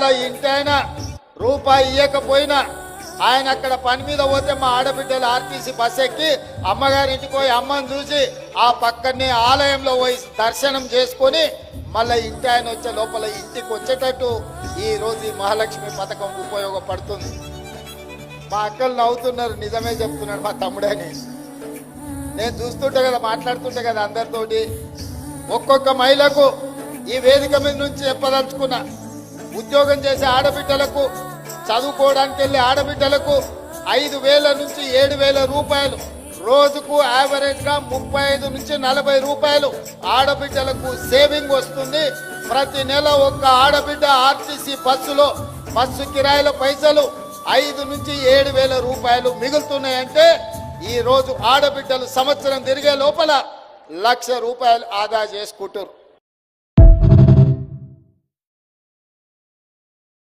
ఇంటైనా రూపాయి ఇవ్వకపోయినా ఆయన అక్కడ పని మీద పోతే మా ఆడబిడ్డలు ఆర్టీసీ బస్ ఎక్కి అమ్మగారింటికి పోయి అమ్మని చూసి ఆ పక్కనే ఆలయంలో పోయి దర్శనం చేసుకొని మళ్ళీ ఇంటి ఆయన వచ్చే లోపల ఇంటికి వచ్చేటట్టు ఈ రోజు ఈ మహాలక్ష్మి పథకం ఉపయోగపడుతుంది. మా అక్కలు నవ్వుతున్నారు నిజమే చెప్తున్నాడు మా తమ్ముడని నేను చూస్తుంటే కదా మాట్లాడుతుంటే కదా అందరితోటి. ఒక్కొక్క మహిళకు ఈ వేదిక మీద నుంచి చెప్పదలుచుకున్నా. ఉద్యోగం చేసే ఆడబిడ్డలకు చదువుకోవడానికి వెళ్ళే ఆడబిడ్డలకు ఐదు వేల నుంచి ఏడు వేల రూపాయలు. రోజుకు యావరేజ్గా ముప్పై ఐదు నుంచి నలభై రూపాయలు. ఆడబిడ్డలకు సేవింగ్ వస్తుంది. ప్రతి నెల ఒక్క ఆడబిడ్డ ఆర్టీసీ బస్సులో బస్సు కిరాయిల పైసలు ఐదు నుంచి ఏడు వేల రూపాయలు మిగులుతున్నాయంటే ఈ రోజు ఆడబిడ్డలు సంవత్సరం తిరిగే లోపల లక్ష రూపాయలు ఆదా చేసుకుంటారు